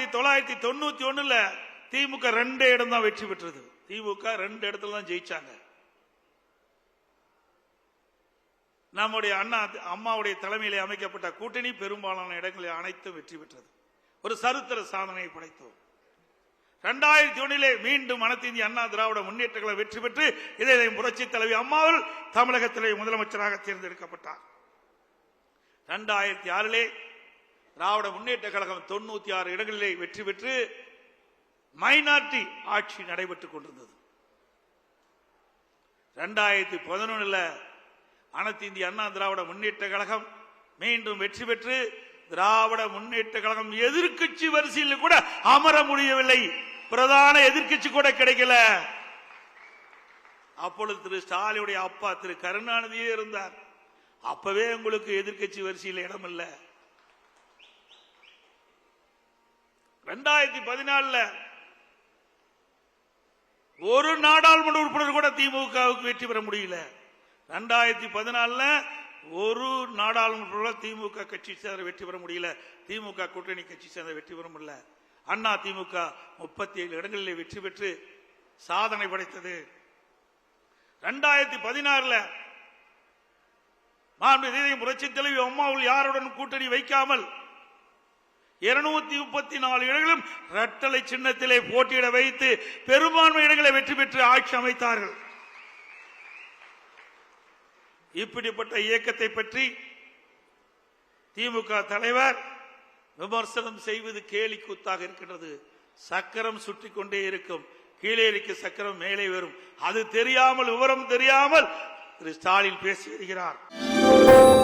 ஆயிரத்தி தொள்ளாயிரத்தி தொண்ணூத்தி ஒண்ணுல திமுக ரெண்டு இடம் தான் வெற்றி பெற்றது. திமுக ரெண்டு இடத்துல தான் ஜெயிச்சாங்க. நம்முடைய அண்ணா அம்மாவுடைய தலைமையில் அமைக்கப்பட்ட கூட்டணி பெரும்பாலான இடங்களில் அனைத்தும் வெற்றி பெற்றது. ஒரு சரித்திர சாதனையை படைத்தோம். இரண்டாயிரத்தி ஒன்னிலே மீண்டும் அனைத்து அண்ணா திராவிட முன்னேற்றங்களை வெற்றி பெற்று இதை புரட்சி தலைவி அம்மாவில் தமிழகத்திலே முதலமைச்சராக தேர்ந்தெடுக்கப்பட்டார். இரண்டாயிரத்தி ஆறிலே திராவிட முன்னேற்ற கழகம் தொண்ணூத்தி ஆறு இடங்களிலே வெற்றி பெற்று மைனாரிட்டி ஆட்சி நடைபெற்றுக் கொண்டிருந்தது. இரண்டாயிரத்தி பதினொன்னுல அனைத்து இந்திய அண்ணா திராவிட முன்னேற்ற கழகம் மீண்டும் வெற்றி பெற்று திராவிட முன்னேற்ற கழகம் எதிர்க்கட்சி வரிசையில் கூட அமர முடியவில்லை. பிரதான எதிர்க்கட்சி கூட கிடைக்கல. அப்பொழுது திரு ஸ்டாலினுடைய அப்பா திரு கருணாநிதியே இருந்தார். அப்பவே உங்களுக்கு எதிர்க்கட்சி வரிசையில் இடம் இல்லை ரெண்டாயிரத்தி பதினாலுல ஒரு நாடாளுமன்ற உறுப்பினர் கூட திமுகவுக்கு வெற்றி பெற முடியல. ரெண்டாயிரத்தி பதினாலுல ஒரு நாடாளுமன்ற திமுக கட்சி சேர்ந்த வெற்றி பெற முடியல. திமுக கூட்டணி கட்சி சேர்ந்த வெற்றி பெற முடியல. அண்ணா திமுக முப்பத்தி ஏழு இடங்களிலே வெற்றி பெற்று சாதனை படைத்தது. ரெண்டாயிரத்தி பதினாறுல மாண்பு புரட்சி தலைவி அம்மாவில் யாருடன் கூட்டணி வைக்காமல் இருநூத்தி முப்பத்தி நாலு இடங்களும் இரட்டலை சின்னத்திலே போட்டியிட வைத்து பெரும்பான்மை இடங்களை வெற்றி பெற்று ஆட்சி அமைத்தார்கள். இப்படிப்பட்ட இயக்கத்தை பற்றி திமுக தலைவர் விமர்சனம் செய்வது கேலி கூத்தாக இருக்கின்றது. சக்கரம் சுற்றி கொண்டே இருக்கும். கீழே இருக்க சக்கரம் மேலே வரும். அது தெரியாமல் விவரம் தெரியாமல் திரு ஸ்டாலின் பேசி வருகிறார்.